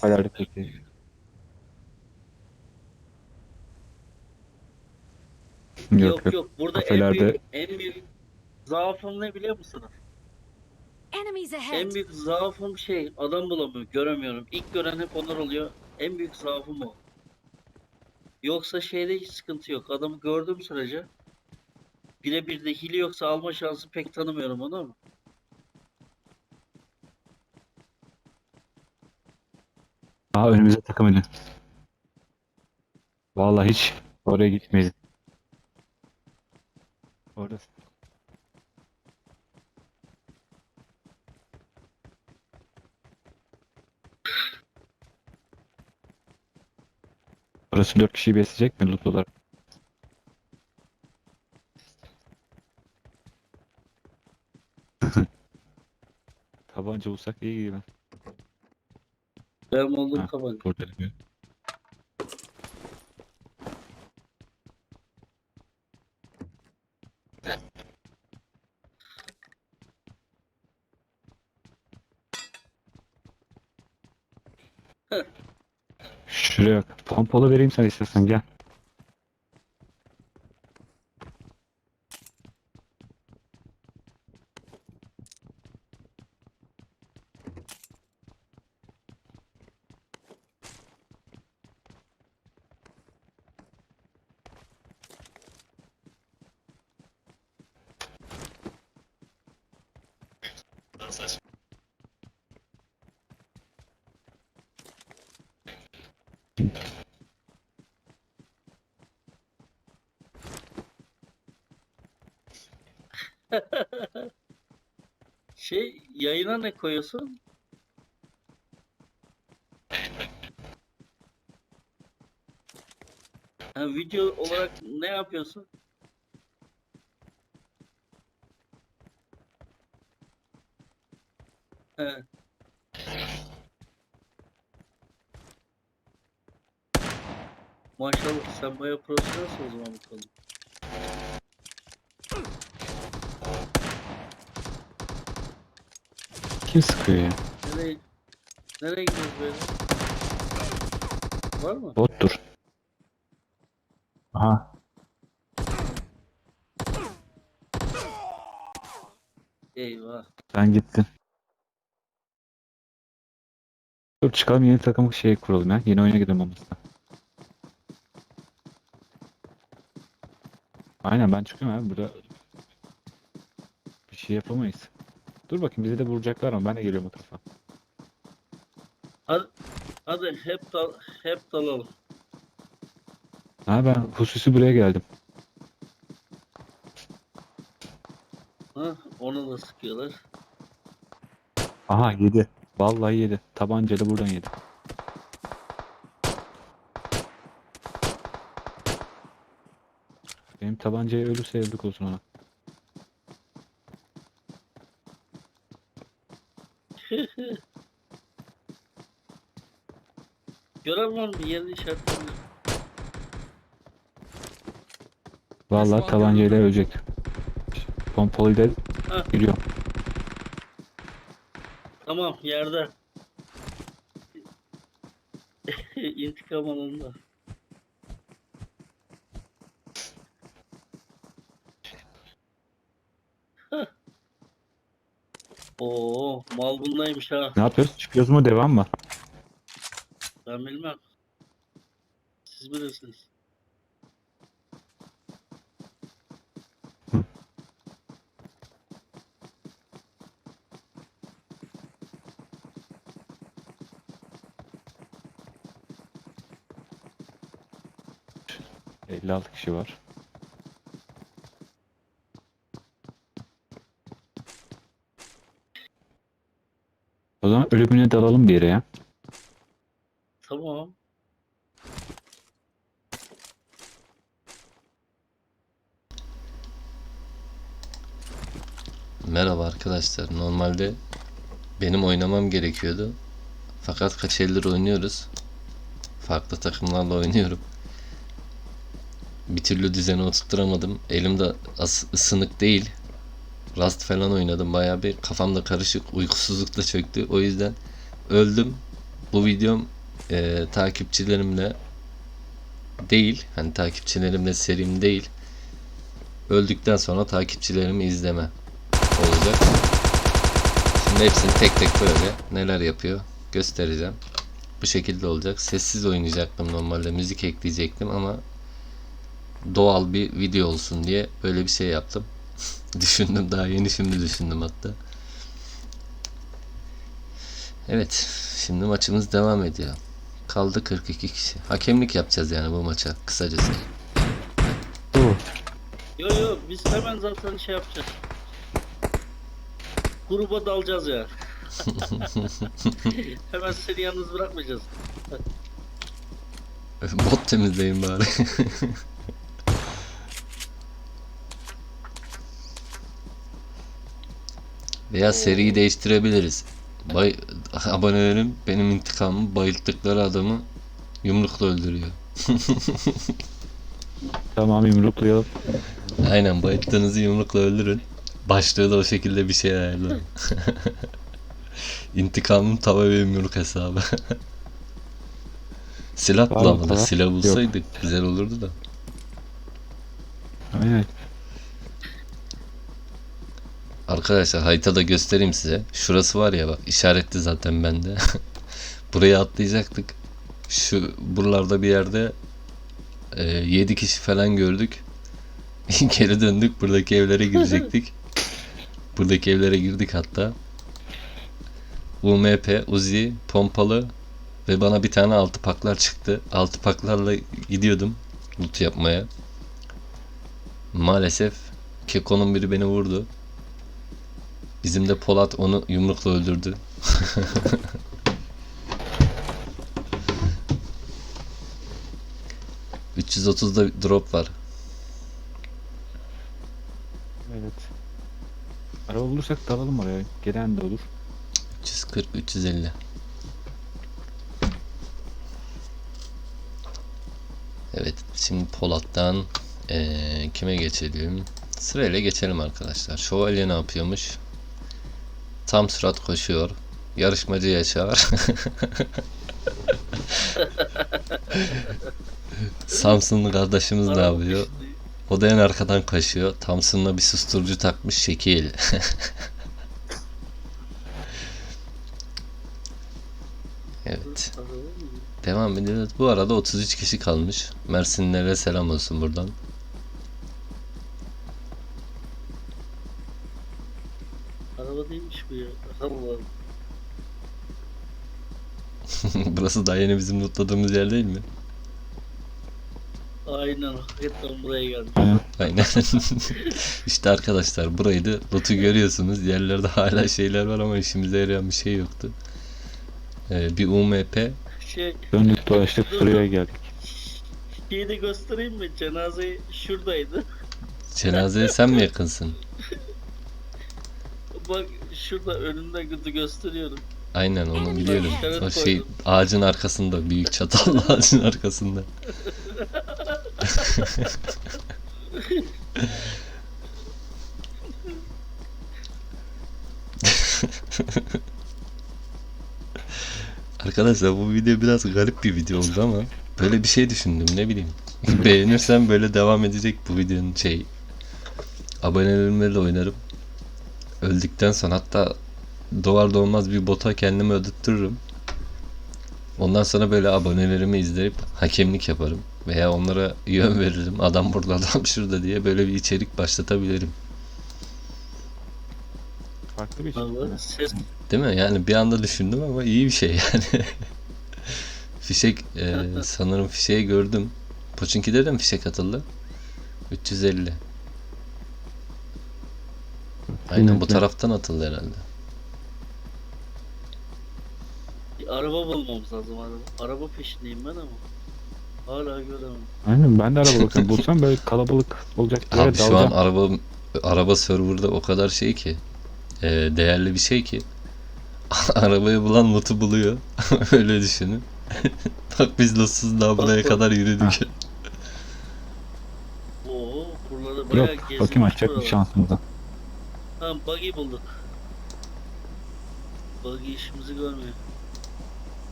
kafelerde peki. Yok Yok. Burada en Kafelerde- büyük, en büyük zaafım ne biliyor musunuz? Enemies ahead! En büyük zaafım şey adam bulamıyorum, göremiyorum. İlk gören hep onlar oluyor. En büyük zaafım o. Yoksa şeyde hiç sıkıntı yok. Adamı gördüğüm sürece birebir de hile yoksa alma şansı pek tanımıyorum onu ama. Aa önümüze takım edin. Vallahi hiç oraya gitmeyin. Orada. Burası 4 kişiyi besleyecek mi loot olarak? Tabanca bulsak iyi gibi. Benim olduğum tabanca. Burada bir- Şuraya bak. Pompalı vereyim sen istersen gel. Şey yayına ne koyuyorsun? Ha, video olarak ne yapıyorsun? Maşallah sen bayağı profesyonelsin o zaman bu konuda. Kim sıkıyor ya? Nereye, nereye gidiyoruz böyle? Var mı? Bottur. Aha. Eyvah. Sen gittin. Dur çıkalım yeni takım şey kuralım ya. Yeni oyuna gidelim olmazsa. Aynen ben çıkıyorum abi. Burada bir şey yapamayız. Dur bakayım bizi de vuracaklar ama ben de geliyorum o tarafa. Hadi, hadi hep dal, hep dalalım. Ha ben hususi buraya geldim. Ha, onu da sıkıyorlar. Aha yedi. Vallahi yedi. Tabancayla buradan yedi. Benim tabancaya ölürse yazık olsun ona. Var mı? Yerini işaretledim. Vallahi tabancayla ölecek. Pompalıyla Ha. giriyor. Tamam yerde. İntikam. Hah. Oo, mal bundaymış ha. Ne yapıyoruz? Çıkıyoruz mu? Devam mı? Ben bilmem. Siz bilirsiniz. 56 kişi var. O zaman ölümüne dalalım bir yere ya. Tamam. Merhaba arkadaşlar. Normalde benim oynamam gerekiyordu. Fakat kaç eldir oynuyoruz. Farklı takımlarla oynuyorum. Bir türlü düzeni oturtturamadım. Elim de as- ısınık değil. Rust falan oynadım. Bayağı bir kafamda karışık. Uykusuzluk da çöktü. O yüzden öldüm. bu videom e, takipçilerimle değil, hani takipçilerimle serim değil. Öldükten sonra takipçilerimi izleme olacak. Şimdi hepsini tek tek böyle neler yapıyor göstereceğim. Bu şekilde olacak. Sessiz oynayacaktım normalde müzik ekleyecektim ama doğal bir video olsun diye böyle bir şey yaptım. düşündüm daha yeni şimdi düşündüm hatta. Evet şimdi maçımız devam ediyor. Kaldı 42 kişi. Hakemlik yapacağız yani bu maça kısacası. Dur. Yo yo biz hemen zaten şey yapacağız. Gruba dalacağız ya. hemen seni yalnız bırakmayacağız. Bot temizleyin bari. Veya seriyi değiştirebiliriz. Bay abonelerim benim intikamımı bayılttıkları adamı yumrukla öldürüyor. Tamam yumruklayalım. Aynen bayılttığınızı yumrukla öldürün. Başlığı da o şekilde bir şey ayarlı. İntikamım tava ve yumruk hesabı. Silah tava? Silah Yok. bulsaydık güzel olurdu da. Aynen. Arkadaşlar haritada göstereyim size. Şurası var ya bak işaretli zaten bende. Buraya atlayacaktık. Şu buralarda bir yerde 7 kişi falan gördük. Geri döndük. Buradaki evlere girecektik. Buradaki evlere girdik hatta. UMP, Uzi, pompalı ve bana bir tane altı paklar çıktı. Altı paklarla gidiyordum loot yapmaya. Maalesef Keko'nun biri beni vurdu. Bizim de Polat onu yumrukla öldürdü. ...330'da drop var. Evet. Araba bulursak dalalım oraya. Gelen de olur. 340, 350. Evet, şimdi Polat'tan eee, kime geçelim? Sırayla geçelim arkadaşlar. Şövalye ne yapıyormuş? Tam sürat koşuyor. Yarışmacı Yaşar. Samsunlu kardeşimiz ne yapıyor? O da en arkadan kaçıyor. Thompson'la bir susturucu takmış şekil. evet. Devam ediyoruz. Bu arada 33 kişi kalmış. Mersinlere selam olsun buradan. Değilmiş bu ya. Allah. Burası daha yeni bizim lootladığımız yer değil mi? Aynen hakikaten buraya gelmiş. Aynen. İşte arkadaşlar buraydı. Loot'u görüyorsunuz. Yerlerde hala şeyler var ama işimize yarayan bir şey yoktu. Ee, bir UMP Şey, Döndük dolaştık buraya geldik. şeyi de göstereyim mi? Cenaze şuradaydı. cenazeye sen mi yakınsın? Bak şurada önümde gö- gösteriyorum. Aynen onu biliyorum. Evet, O şey koydum. ağacın arkasında. Büyük çatallı ağacın arkasında. Arkadaşlar bu video biraz garip bir video oldu ama böyle bir şey düşündüm ne bileyim. Beğenirsem böyle devam edecek bu videonun şey. Abonelerimle de oynarım. Öldükten sonra hatta doğar doğmaz bir bota kendimi öldürtürüm. Ondan sonra böyle abonelerimi izleyip hakemlik yaparım. Veya onlara yön veririm. Adam burada adam şurada diye böyle bir içerik başlatabilirim. Farklı bir şey. Değil mi? Yani bir anda düşündüm ama iyi bir şey yani. fişek e, sanırım fişeği gördüm. Poçinki'de de mi fişek atıldı? 350. Aynen bu taraftan atıldı herhalde. bir araba bulmamız lazım araba. Araba peşindeyim ben ama. Hala göremem. Aynen ben de araba bakıyorum. Bulsam böyle kalabalık olacak bir yere Abi şu an dalacağım. araba araba serverda o kadar şey ki e, değerli bir şey ki arabayı bulan loot'u buluyor. Öyle düşünün. Bak biz lootsuz daha buraya kadar yürüdük. Oo, buraları bayağı Yok bakayım açacak bir şansımıza. Tamam buggy bulduk. Buggy işimizi görmüyor.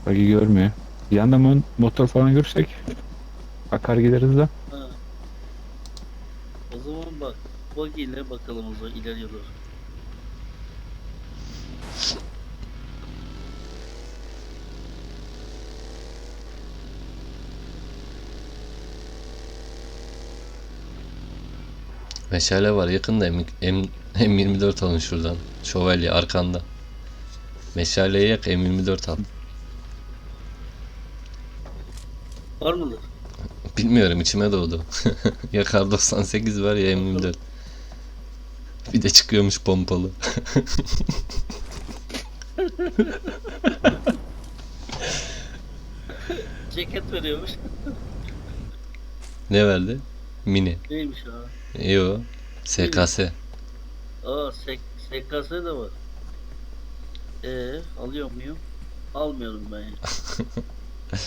Bagi görmüyor. Bir yandan motor falan görürsek akar gideriz de. Ha. O zaman bak. Buggy ile bakalım o zaman ileriye doğru. Meşale var yakında M, M, M24 alın şuradan. Şövalye arkanda. Meşaleyi yak M24 al. Var mıdır? Bilmiyorum içime doğdu. ya kar 98 var ya M24. Bir de çıkıyormuş pompalı. Ceket veriyormuş. ne verdi? Mini. Neymiş ha? Yo. SKS. Aa sek SKS de var. Ee alıyor muyum? Almıyorum ben. ya.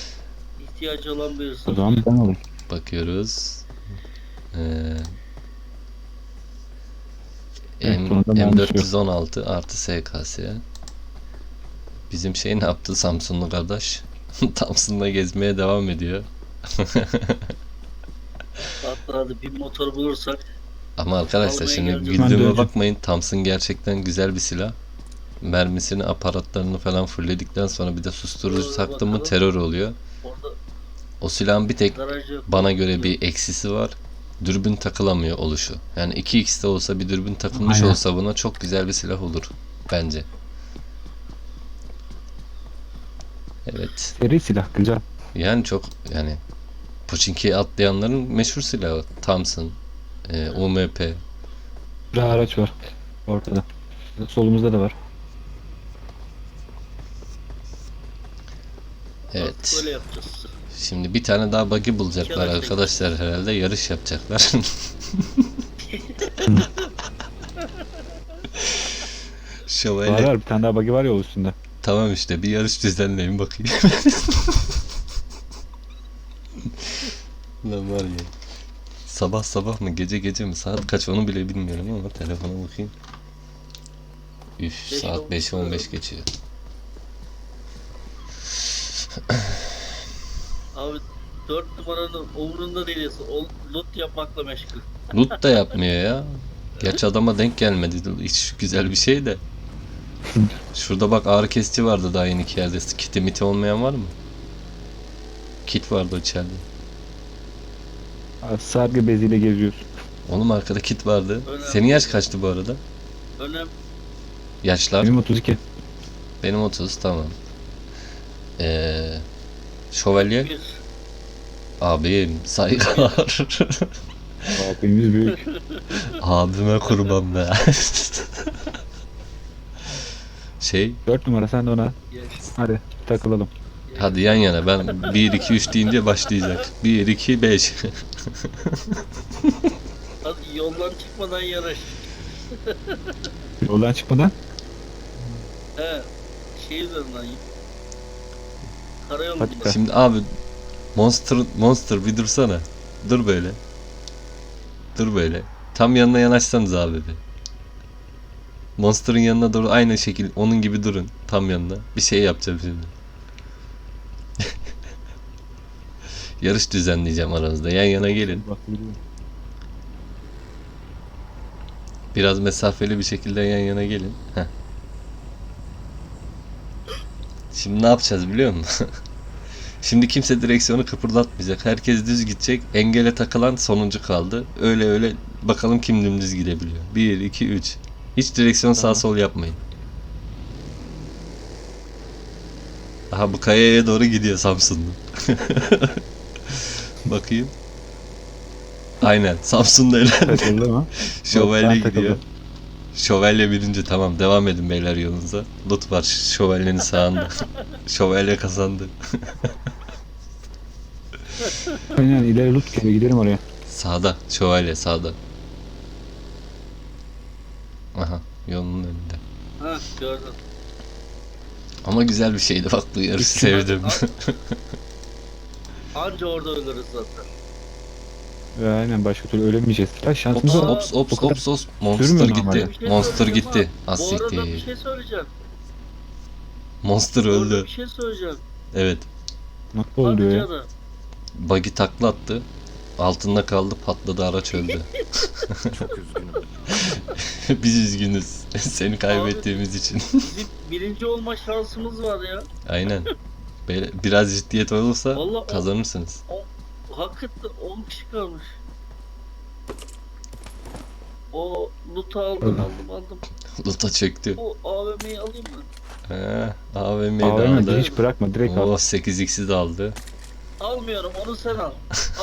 İhtiyacı olan birisi. O zaman ben alayım. Bakıyoruz. Ee, Evet, M, yok. M416 artı SKS. Bizim şey ne yaptı Samsunlu kardeş? Samsun'da gezmeye devam ediyor. Hatta hadi bir motor bulursak Ama arkadaşlar Almaya şimdi güldüğüme döneceğim. bakmayın. Thompson gerçekten güzel bir silah. Mermisini, aparatlarını falan fulledikten sonra bir de susturucu taktın mı terör oluyor. orada O silahın bir tek bana göre bir eksisi var. Dürbün takılamıyor oluşu. Yani 2x'te olsa bir dürbün takılmış Aynen. olsa buna çok güzel bir silah olur bence. Evet. Seri silah güzel. Yani çok yani Pochinki'ye atlayanların meşhur silahı. Thompson, e, UMP. Bir araç var ortada. Solumuzda da var. Evet. Böyle yapacağız. Şimdi bir tane daha buggy bulacaklar arkadaşlar herhalde. Yarış yapacaklar. Var Şövalye. var bir tane daha bagi var yol üstünde. Tamam işte bir yarış düzenleyin bakayım. Lan var ya. Sabah sabah mı gece gece mi saat kaç onu bile bilmiyorum ama telefona bakayım. Üf saat olmuş 5'e 15 herhalde. geçiyor. Abi 4 numaranın umurunda değiliz. O loot yapmakla meşgul. Loot da yapmıyor ya. Gerçi adama denk gelmedi. Hiç güzel bir şey de. Şurada bak ağrı kesici vardı daha yeni iki yerde. Kiti miti olmayan var mı? Kit vardı içeride. Sargı beziyle geziyoruz. Oğlum arkada kit vardı. Önemli. Senin yaş kaçtı bu arada? Önem Yaşlar. Benim 32. Benim 30 tamam. Ee, şövalye. bir. Abim saygılar. Abimiz büyük. Abime kurban be. şey 4 numara sen de ona. Hadi takılalım. Hadi yan yana ben 1 2 3 deyince başlayacak. 1 2 5. Hadi yoldan çıkmadan yarış. Yoldan çıkmadan. He. Şey üzerinden. Karayolunda. Patika. Şimdi abi Monster Monster bir dursana. Dur böyle. Dur böyle. Tam yanına yanaşsanız abi bir. Monster'ın yanına doğru aynı şekil onun gibi durun. Tam yanına. Bir şey yapacağım şimdi. Yarış düzenleyeceğim aranızda. Yan yana gelin. Biraz mesafeli bir şekilde yan yana gelin. Heh. Şimdi ne yapacağız biliyor musun? Şimdi kimse direksiyonu kıpırdatmayacak. Herkes düz gidecek. Engele takılan sonuncu kaldı. Öyle öyle bakalım kim dümdüz gidebiliyor. 1, 2, 3. Hiç direksiyon sağ sol yapmayın. Aha bu kayaya doğru gidiyor Samsunlu. Bakayım. Aynen. Samsun'da. Takıldı mı? Şövalye gidiyor. Şövalye birinci tamam devam edin beyler yolunuza. Loot var şövalyenin sağında. Şövalye kazandı. Aynen ileri loot geliyor gidelim oraya. Sağda şövalye sağda. Aha yolun önünde. Ha gördüm. Ama güzel bir şeydi bak bu yarışı sevdim. Anca orada ölürüz zaten. Ee, Aynen başka türlü ölemeyeceğiz. Ya ops şansımız var. ops ops O kadar ops ops Monster sürmüyor gitti. Bir şey Monster söyleyeceğim gitti. ha. Az Bu arada bir şey söyleyeceğim. Monster Orada öldü. bir şey söyleyeceğim. Evet. Nasıl oluyor Hadi ya? canım. Buggy takla attı. Altında kaldı patladı araç öldü. Çok üzgünüm. Biz üzgünüz. Seni kaybettiğimiz için. Bizim birinci olma şansımız var ya. Aynen. Böyle biraz ciddiyet olursa Vallahi o- kazanırsınız. Hakikaten 10 kişi kalmış. O loot'u aldım aldım aldım. Luta çöktü. O AVM'yi alayım mı? He, AVM'yi de AVM aldı. hiç bırakma direkt al. Oh 8x'i de aldı. Almıyorum onu sen al.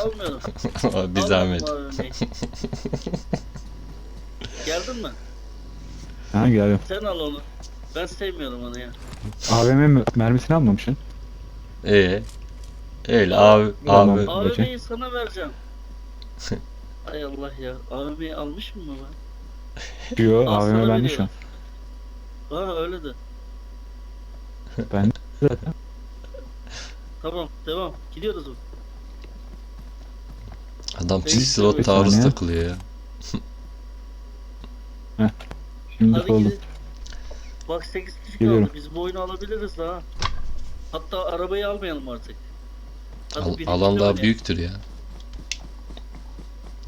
Almıyorum. bir Almadım zahmet. AVM'yi. Geldin mi? Ha geldim. Sen al onu. Ben sevmiyorum onu ya. AVM mi- mermisini almamışsın. Ee, öyle abi Tamam. abi. AVM'yi sana vereceğim. Ay Allah ya. AVM'yi almış mı ben? Yo sana AVM bende şu an. Ha öyle de. Ben zaten. Tamam devam. Gidiyoruz mu? Adam Bir çift slot bir taarruz saniye. takılıyor ya. Şimdi Hadi oldu. gidelim. Bak 8 kişi Geliyorum. kaldı. Biz bu oyunu alabiliriz daha. Hatta arabayı almayalım artık. Hadi Al- birinci alan daha oynayalım. büyüktür ya.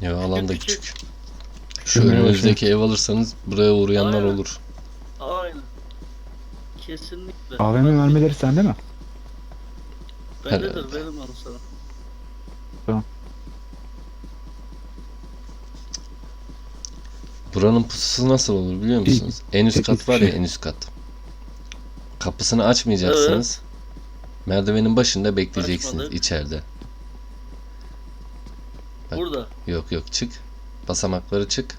Yo alan da küçük. küçük. Şu önümüzdeki ev alırsanız buraya uğrayanlar Aynen. olur. Aynen. Kesinlikle. AVM mermileri sende mi? Bendedir verim onu sana. Buranın pususu nasıl olur biliyor musunuz? En üst kat var ya en üst kat. Kapısını açmayacaksınız. Merdivenin başında bekleyeceksiniz Açmadık. içeride. Bak. Burada. Yok yok çık. Basamakları çık.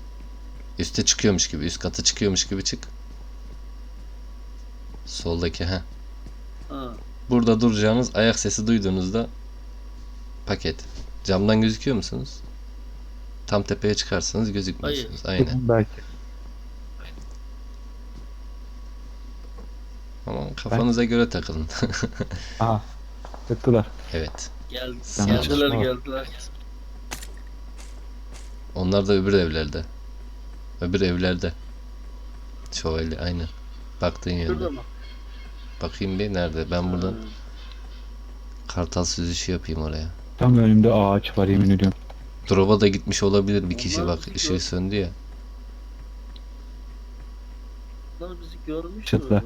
Üste çıkıyormuş gibi, üst kata çıkıyormuş gibi çık. Soldaki ha. Ha. Burada duracağınız ayak sesi duyduğunuzda paket. Camdan gözüküyor musunuz? Tam tepeye çıkarsanız gözükmüyorsunuz. Aynen. Belki. Ama kafanıza göre takılın. Aha. Tıktılar. evet. Gel, Tamam. geldiler geldiler. Onlar da öbür evlerde. Öbür evlerde. Şöyle aynen. Baktığın mı? Bakayım bir nerede? Ben buradan Ha. kartal süzüşü yapayım oraya. Tam önümde ağaç var yemin ediyorum. Drop'a da gitmiş olabilir bir kişi Onlar bak ışığı gör- söndü ya. Bunlar bizi görmüş Çıtla.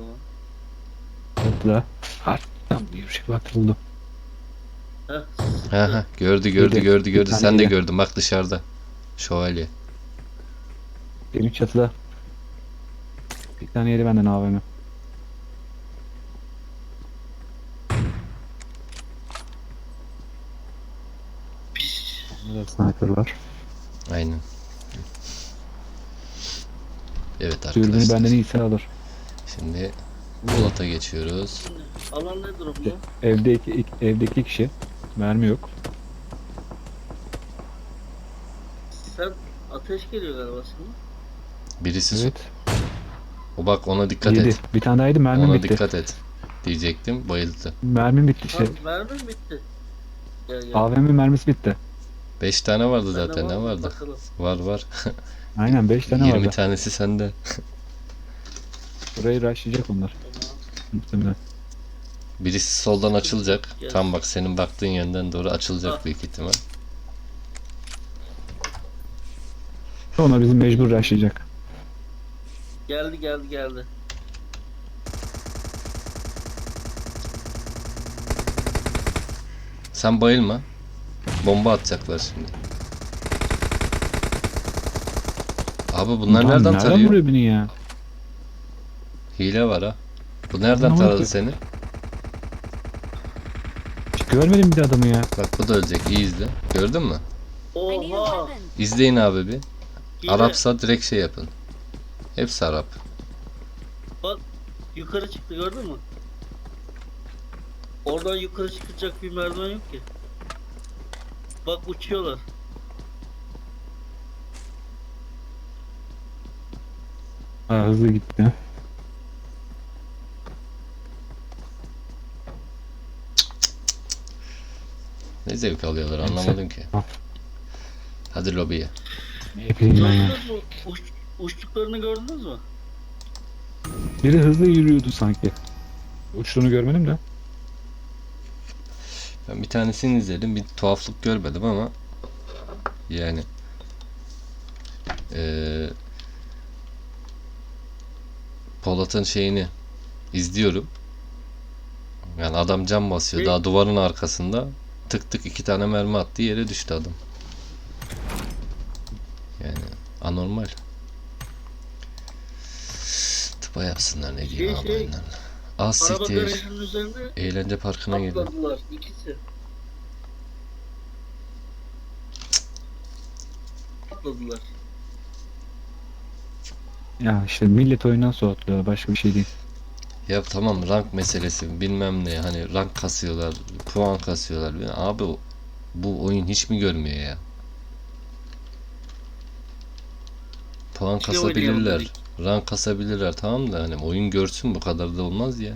Ha. Tam bir şey batırıldı. Heh, Ha ha gördü gördü gördü gördü. Sen de gördün bak dışarıda. Şövalye. Benim çatıda. Bir tane yedi benden AVM. sniper var. Aynen. Evet Dürbünü arkadaşlar. benden iyisi alır. Şimdi Polat'a geçiyoruz. Alan ne durumda? Evde iki, iki- evde iki kişi. Mermi yok. Sen ateş geliyor galiba sana. Birisi Evet. o bak ona dikkat Yedi. et. Bir tane daha yedi mermim Ona bitti. dikkat et. Diyecektim bayıldı. Mermim bitti işte. Lan mermim bitti. Gel gel. AVM mermisi bitti. 5 tane vardı Bende zaten var ne mı? vardı? Bakalım. Var var. Aynen 5 tane 20 vardı. tanesi sende. Burayı rushlayacak onlar. Muhtemelen. Birisi soldan açılacak. Gel. Tam bak senin baktığın yönden doğru açılacak Ah. büyük ihtimal. Sonra bizi mecbur rushlayacak. Geldi geldi geldi. Sen bayılma. Bomba atacaklar şimdi. Abi bunlar Lan nereden tarıyor? vuruyor beni ya? Hile var ha. Bu nereden Ne taradı seni? Hiç görmedim bir de adamı ya. Bak bu da ölecek. İyi izle. Gördün mü? I need a Oha. weapon. İzleyin abi bir. Hile. Arapsa direkt şey yapın. Hepsi Arap. Yukarı çıktı gördün mü? Oradan yukarı çıkacak bir merdiven yok ki. Bak uçuyorlar. Ha, hızlı gitti. Ne zevk alıyorlar anlamadım ki. Hadi lobiye. Ne bileyim ben ya. Gördünüz mü? Uç, uçtuklarını gördünüz mü? Biri hızlı yürüyordu sanki. Uçtuğunu görmedim de. Ben bir tanesini izledim. Bir tuhaflık görmedim ama yani eee Polat'ın şeyini izliyorum. Yani adam cam basıyor. Daha duvarın arkasında tık tık iki tane mermi attı yere düştü adam. Yani anormal. Tıpa yapsınlar ne diyeyim Şey, şey. Az Araba siktir. Eğlence parkına atladılar ikisi. Atladılar. Ya işte millet oyundan soğutluyor. Başka bir şey değil. Ya tamam rank meselesi bilmem ne hani rank kasıyorlar puan kasıyorlar. Abi bu oyun hiç mi görmüyor ya? Puan kasabilirler rank kasabilirler tamam da hani oyun görsün bu kadar da olmaz ya